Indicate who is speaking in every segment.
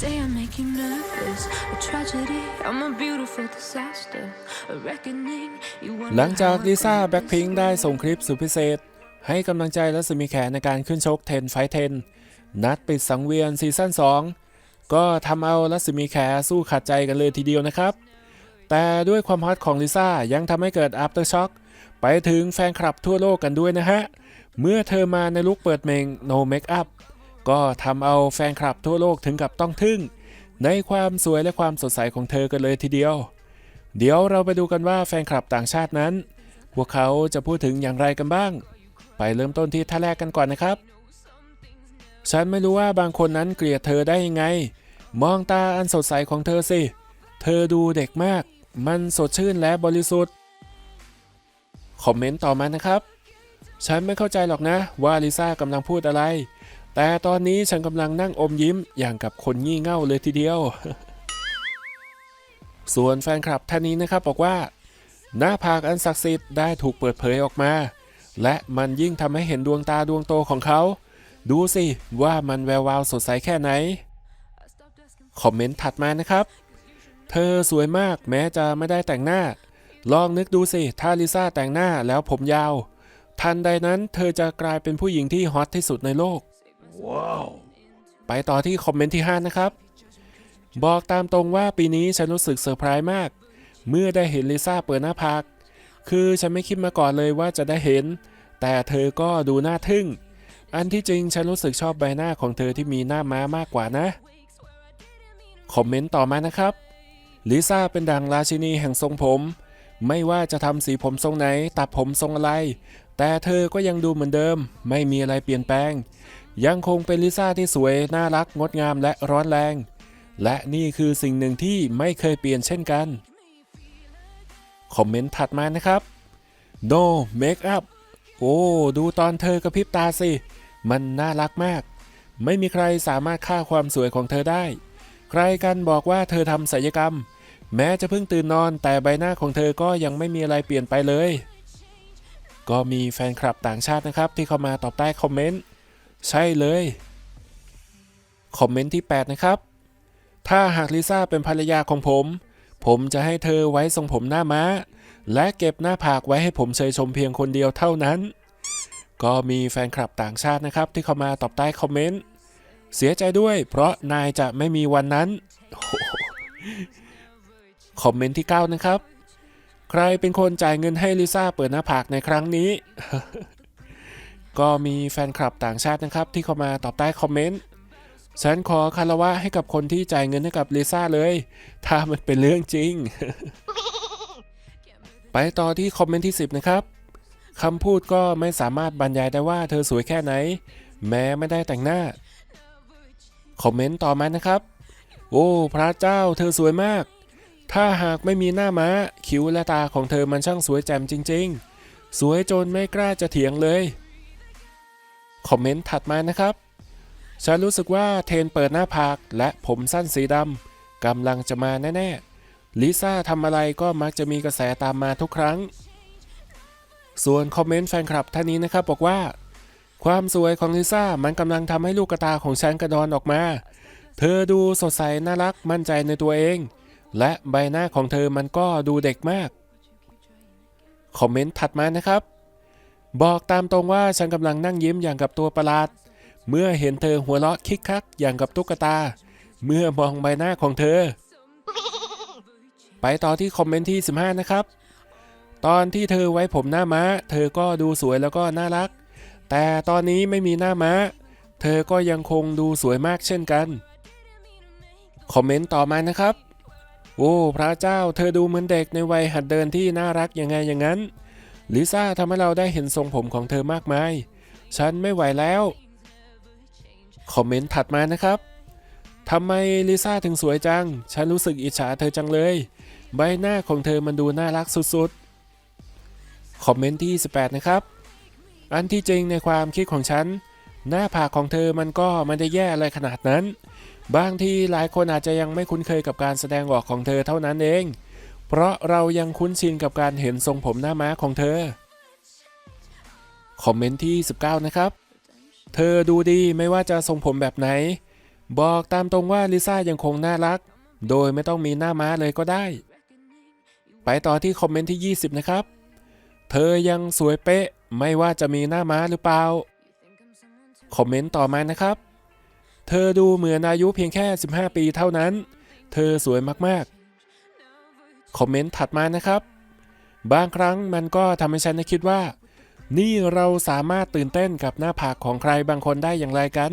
Speaker 1: say I make you nervous. A tragedy, I'm a beautiful disaster. A reckoning, you wonder
Speaker 2: หลังจาก
Speaker 1: how I
Speaker 2: ลิซ่า
Speaker 1: got
Speaker 2: แบ็ค
Speaker 1: this
Speaker 2: พิงได้
Speaker 1: way.
Speaker 2: ส่งคลิปสุดพิเศษ ให้กำลังใจรัศมีแขในการขึ้นชก10ไฟท์10นัดปิดสังเวียนซีซั่น2 ก็ทำเอารัศมีแขสู้ขาดใจกันเลยทีเดียวนะครับ แต่ด้วยความฮอตของลิซ่ายังทำให้เกิด after shock ไปถึงแฟนคลับทั่วโลกกันด้วยนะฮะ เมื่อเธอมาในลุคเปิดเมง no makeup ก็ทำเอาแฟนคลับทั่วโลกถึงกับต้องทึ่ง ในความสวยและความสดใสของเธอกันเลยทีเดียว เดี๋ยวเราไปดูกันว่าแฟนคลับต่างชาตินั้น พวกเขาจะพูดถึงอย่างไรกันบ้าง ไปเริ่มต้นที่ท่าแรกกันก่อนนะครับ ฉันไม่รู้ว่าบางคนนั้นเกลียดเธอได้ยังไง มองตาอันสดใสของเธอสิ เธอดูเด็กมาก มันสดชื่นและบริสุทธิ์ คอมเมนต์ต่อมานะครับ ฉันไม่เข้าใจหรอกนะว่าลิซ่ากำลังพูดอะไร แต่ตอนนี้ฉันกำลังนั่งอมยิ้มอย่างกับคนงี่เง่าเลยทีเดียว ส่วนแฟนคลับท่านนี้นะครับบอกว่า หน้าผากอันศักดิ์สิทธิ์ได้ถูกเปิดเผยออกมา และมันยิ่งทำให้เห็นดวงตาดวงโตของเขา ดูสิว่ามันแวววาวสดใสแค่ไหน คอมเมนต์ถัดมานะครับ เธอสวยมากแม้จะไม่ได้แต่งหน้า ลองนึกดูสิถ้าลิซ่าแต่งหน้าแล้วผมยาว ทันใดนั้นเธอจะกลายเป็นผู้หญิงที่ฮอตที่สุดในโลก ไปต่อที่คอมเมนต์ที่ 5 นะครับ บอกตามตรงว่าปีนี้ฉันรู้สึกเซอร์ไพรส์มาก เมื่อได้เห็นลิซ่าเปิดหน้าผากคือฉันไม่คิดมาก่อนเลยว่าจะได้เห็น แต่เธอก็ดูน่าทึ่ง อันที่จริงฉันรู้สึกชอบใบหน้าของเธอที่มีหน้าม้ามากกว่านะ คอมเมนต์ต่อมานะครับลิซ่าเป็นดังราชินีแห่งทรงผม ไม่ว่าจะทำสีผมทรงไหน ตัดผมทรงอะไร แต่เธอก็ยังดูเหมือนเดิม ไม่มีอะไรเปลี่ยนแปลง ยังคงเป็นลิซ่าที่สวย น่ารักงดงามและร้อนแรง และนี่คือสิ่งหนึ่งที่ไม่เคยเปลี่ยนเช่นกัน คอมเมนต์ถัดมานะครับ no make up โอ้ ดูตอนเธอกระพริบตาสิ มันน่ารักมาก ไม่มีใครสามารถฆ่าความสวยของเธอได้ ใครกันบอกว่าเธอทำศัลยกรรม แม้จะเพิ่งตื่นนอนแต่ใบหน้าของเธอก็ยังไม่มีอะไรเปลี่ยนไปเลย ก็มีแฟนคลับต่างชาตินะครับที่เข้ามาตอบใต้คอมเมนต์ ใช่เลย คอมเมนต์ที่ 8 นะครับ ถ้าหากลิซ่าเป็นภรรยาของผม ผมจะให้เธอไว้ทรงผมหน้าม้า และเก็บหน้าผากไว้ให้ผมเชยชมเพียงคนเดียวเท่านั้น ก็มีแฟนคลับต่างชาตินะครับ ที่เข้ามาตอบใต้คอมเมนต์ เสียใจด้วย เพราะนายจะไม่มีวันนั้น คอมเมนต์ที่ 9 นะครับ ใครเป็นคนจ่ายเงินให้ลิซ่าเปิดหน้าผากในครั้งนี้ ก็มีแฟนคลับต่างชาตินะครับ ที่เข้ามาตอบใต้คอมเมนต์ฉันขอคารวะให้กับคนที่จ่ายเงินให้กับลิซ่าเลย ถ้ามันเป็นเรื่องจริง ไปต่อที่คอมเมนต์ที่ 10 นะครับคำพูดก็ไม่สามารถบรรยายได้ว่าเธอสวยแค่ไหน แม้ไม่ได้แต่งหน้า คอมเมนต์ต่อมานะครับ โอ้ พระเจ้าเธอสวยมาก ถ้าหากไม่มีหน้าม้า คิ้วและตาของเธอมันช่างสวยแจ่มจริง ๆ สวยจนไม่กล้าจะเถียงเลย คอมเมนต์ถัดมานะครับ ฉันรู้สึกว่าเทนเปิดหน้าผากและผมสั้นสีดำกำลังจะมาแน่ๆลิซ่าทำอะไรก็มักจะมีกระแสตามมาทุกครั้ง ส่วนคอมเมนต์แฟนคลับท่านนี้นะครับบอกว่า ความสวยของลิซ่ามันกำลังทำให้ลูกกระตาของฉันกระดอนออกมา เธอดูสดใสน่ารักมั่นใจในตัวเอง และใบหน้าของเธอมันก็ดูเด็กมาก คอมเมนต์ถัดมานะครับ บอกตามตรงว่าฉันกำลังนั่งยิ้มอย่างกับตัวประหลาด เมื่อเห็นเธอหัวเราะคิกคักอย่างกับตุ๊กตา เมื่อมองใบหน้าของเธอ ไปต่อที่คอมเมนต์ที่ 15 นะครับ ตอนที่เธอไว้ผมหน้าม้า เธอก็ดูสวยแล้วก็น่ารัก แต่ตอนนี้ไม่มีหน้าม้า เธอก็ยังคงดูสวยมากเช่นกัน คอมเมนต์ต่อมานะครับ โอ้พระเจ้า เธอดูเหมือนเด็กในวัยหัดเดินที่น่ารักยังไงอย่างนั้น ลิซ่าทำให้เราได้เห็นทรงผมของเธอมากมาย ฉันไม่ไหวแล้ว คอมเมนต์ถัดมานะครับทำไมลิซ่าถึงสวยจัง ฉันรู้สึกอิจฉาเธอจังเลย ใบหน้าของเธอมันดูน่ารักสุดๆ คอมเมนต์ที่ 18 นะครับ อันที่จริงในความคิดของฉัน หน้าผากของเธอมันก็ไมันได้แย่อะไรขนาดนั้น บางทีหลายคนอาจจะยังไม่คุ้นเคยกับการแสดงออกของเธอเท่านั้นเอง เพราะเรายังคุ้นชินกับการเห็นทรงผมหน้าม้าของเธอ คอมเมนต์ที่ 19 นะครับ เธอดูดีไม่ว่าจะทรงผมแบบไหน บอกตามตรงว่าลิซ่ายังคงน่ารัก โดยไม่ต้องมีหน้าม้าเลยก็ได้ ไปต่อที่คอมเมนต์ที่ 20 นะครับ เธอยังสวยเป๊ะไม่ว่าจะมีหน้าม้าหรือเปล่า คอมเมนต์ต่อมานะครับ เธอดูเหมือนอายุเพียงแค่ 15 ปีเท่านั้น เธอสวยมากๆ คอมเมนต์ถัดมานะครับ บางครั้งมันก็ทำให้ฉันคิดว่า นี่เราสามารถตื่นเต้นกับหน้าผากของใครบางคนได้อย่างไรกัน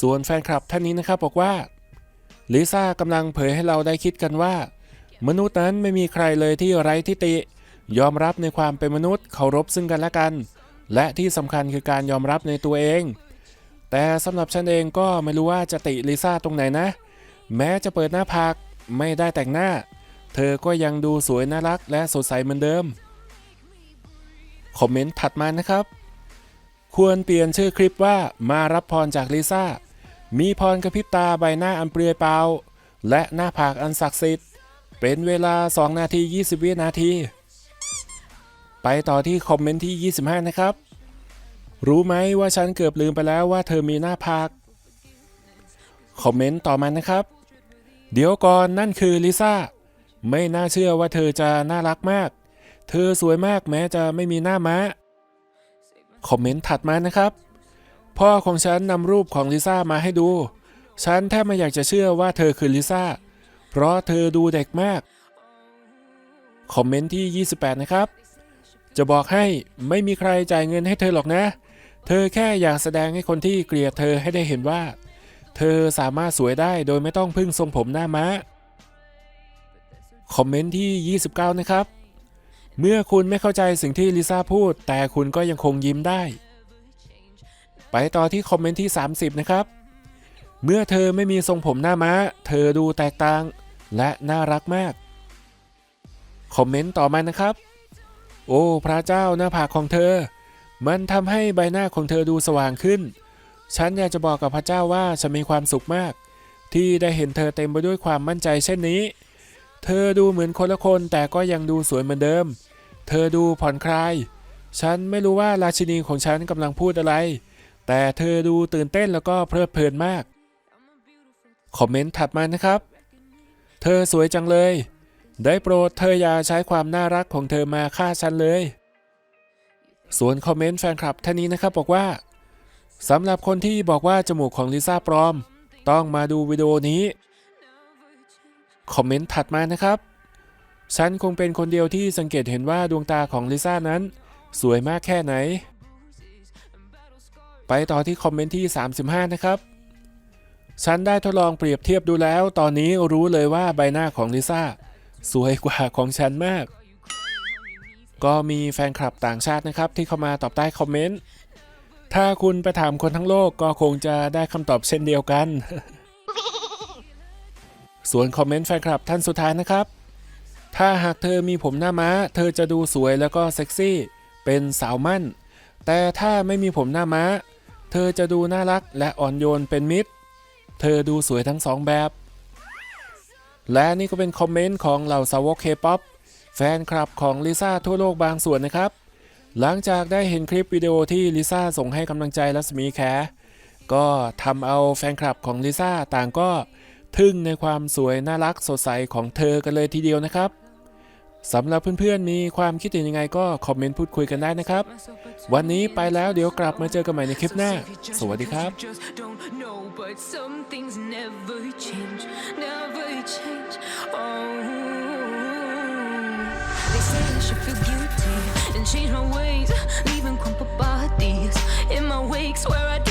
Speaker 2: ส่วนแฟนคลับท่านนี้นะครับบอกว่าลิซ่ากำลังเผยให้เราได้คิดกันว่า มนุษย์นั้นไม่มีใครเลยที่ไร้ทิฏฐิยอมรับในความเป็นมนุษย์เคารพซึ่งกันและกัน และที่สำคัญคือการยอมรับในตัวเอง แต่สำหรับฉันเองก็ไม่รู้ว่าจะติลิซ่าตรงไหนนะ แม้จะเปิดหน้าผาก ไม่ได้แต่งหน้า เธอก็ยังดูสวยน่ารักและสดใสเหมือนเดิม คอมเมนต์ถัดมานะครับ ควรเปลี่ยนชื่อคลิปว่ามารับพรจากลิซ่า มีพรกระพริบตาใบหน้าอันเปลือยเปล่า และหน้าผากอันศักดิ์สิทธิ์ เป็นเวลา 2 นาที 20 วินาที ไปต่อที่คอมเมนต์ที่ 25 นะครับ รู้ไหมว่าฉันเกือบลืมไปแล้วว่าเธอมีหน้าผาก คอมเมนต์ต่อมานะครับ เดี๋ยวก่อนนั่นคือลิซ่า ไม่น่าเชื่อว่าเธอจะน่ารักมาก เธอสวยมากแม้จะไม่มีหน้าม้า คอมเมนต์ถัดมานะครับ พ่อของฉันนำรูปของลิซ่ามาให้ดู ฉันแทบไม่อยากจะเชื่อว่าเธอคือลิซ่า เพราะเธอดูเด็กมาก คอมเมนต์ที่ 28 นะครับ จะบอกให้ไม่มีใครจ่ายเงินให้เธอหรอกนะ เธอแค่อยากแสดงให้คนที่เกลียดเธอให้ได้เห็นว่า เธอสามารถสวยได้โดยไม่ต้องพึ่งทรงผมหน้าม้า คอมเมนต์ที่ 29 นะครับ เมื่อคุณไม่เข้าใจสิ่งที่ลิซ่าพูด แต่คุณก็ยังคงยิ้มได้ ไปต่อที่คอมเมนต์ที่ 30 นะครับ เมื่อเธอไม่มีทรงผมหน้าม้า เธอดูแตกต่าง และน่ารักมาก คอมเมนต์ต่อมานะครับ โอ้ พระเจ้าหน้าผากของเธอ มันทำให้ใบหน้าของเธอดูสว่างขึ้น ฉันอยากจะบอกกับพระเจ้าว่าฉันมีความสุขมาก ที่ได้เห็นเธอเต็มไปด้วยความมั่นใจเช่นนี้ เธอดูเหมือนคนละคนแต่ก็ยังดูสวยเหมือนเดิม เธอดูผ่อนคลาย ฉันไม่รู้ว่าราชินีของฉันกำลังพูดอะไร แต่เธอดูตื่นเต้นแล้วก็เพลิดเพลินมาก คอมเมนต์ถัดมานะครับ เธอสวยจังเลย ได้โปรดเธออย่าใช้ความน่ารักของเธอมาฆ่าฉันเลย ส่วนคอมเมนต์แฟนคลับท่านนี้นะครับบอกว่า สำหรับคนที่บอกว่าจมูกของลิซ่าปลอม ต้องมาดูวิดีโอนี้ คอมเมนต์ถัดมานะครับ ฉันคงเป็นคนเดียวที่สังเกตเห็นว่าดวงตาของลิซ่านั้น สวยมากแค่ไหน ไปต่อที่คอมเมนต์ที่ 35 นะครับ ฉันได้ทดลองเปรียบเทียบดูแล้ว ตอนนี้รู้เลยว่าใบหน้าของลิซ่าสวยกว่าของฉันมาก ก็มีแฟนคลับต่างชาตินะครับที่เข้ามาตอบใต้คอมเมนต์ ถ้าคุณไปถามคนทั้งโลกก็คงจะได้คำตอบเช่นเดียวกัน ส่วนคอมเมนต์แฟนคลับท่านสุดท้ายนะครับ ถ้าหากเธอมีผมหน้าม้า เธอจะดูสวยแล้วก็เซ็กซี่ เป็นสาวมั่น แต่ถ้าไม่มีผมหน้าม้า เธอจะดูน่ารักและอ่อนโยนเป็นมิตร เธอดูสวยทั้งสองแบบ และนี่ก็เป็นคอมเมนต์ของเหล่าสาวกเคป๊อปแฟนคลับของลิซ่าทั่วโลกบางส่วนนะครับ หลังจากได้เห็นคลิปวิดีโอที่ลิซ่าส่งให้กำลังใจรัศมีแขก็ทำเอาแฟนคลับของลิซ่าต่างก็ทึ่งในความสวยน่ารักสดใสของเธอกันเลยทีเดียวนะครับสำหรับเพื่อนๆ มีความคิดเห็นยังไงก็คอมเมนต์พูดคุยกันได้นะครับ วันนี้ไปแล้วเดี๋ยวกลับมาเจอกันใหม่ในคลิปหน้า สวัสดีครับ
Speaker 1: and change my ways, leaving crumpled bodies in my wake. Swear I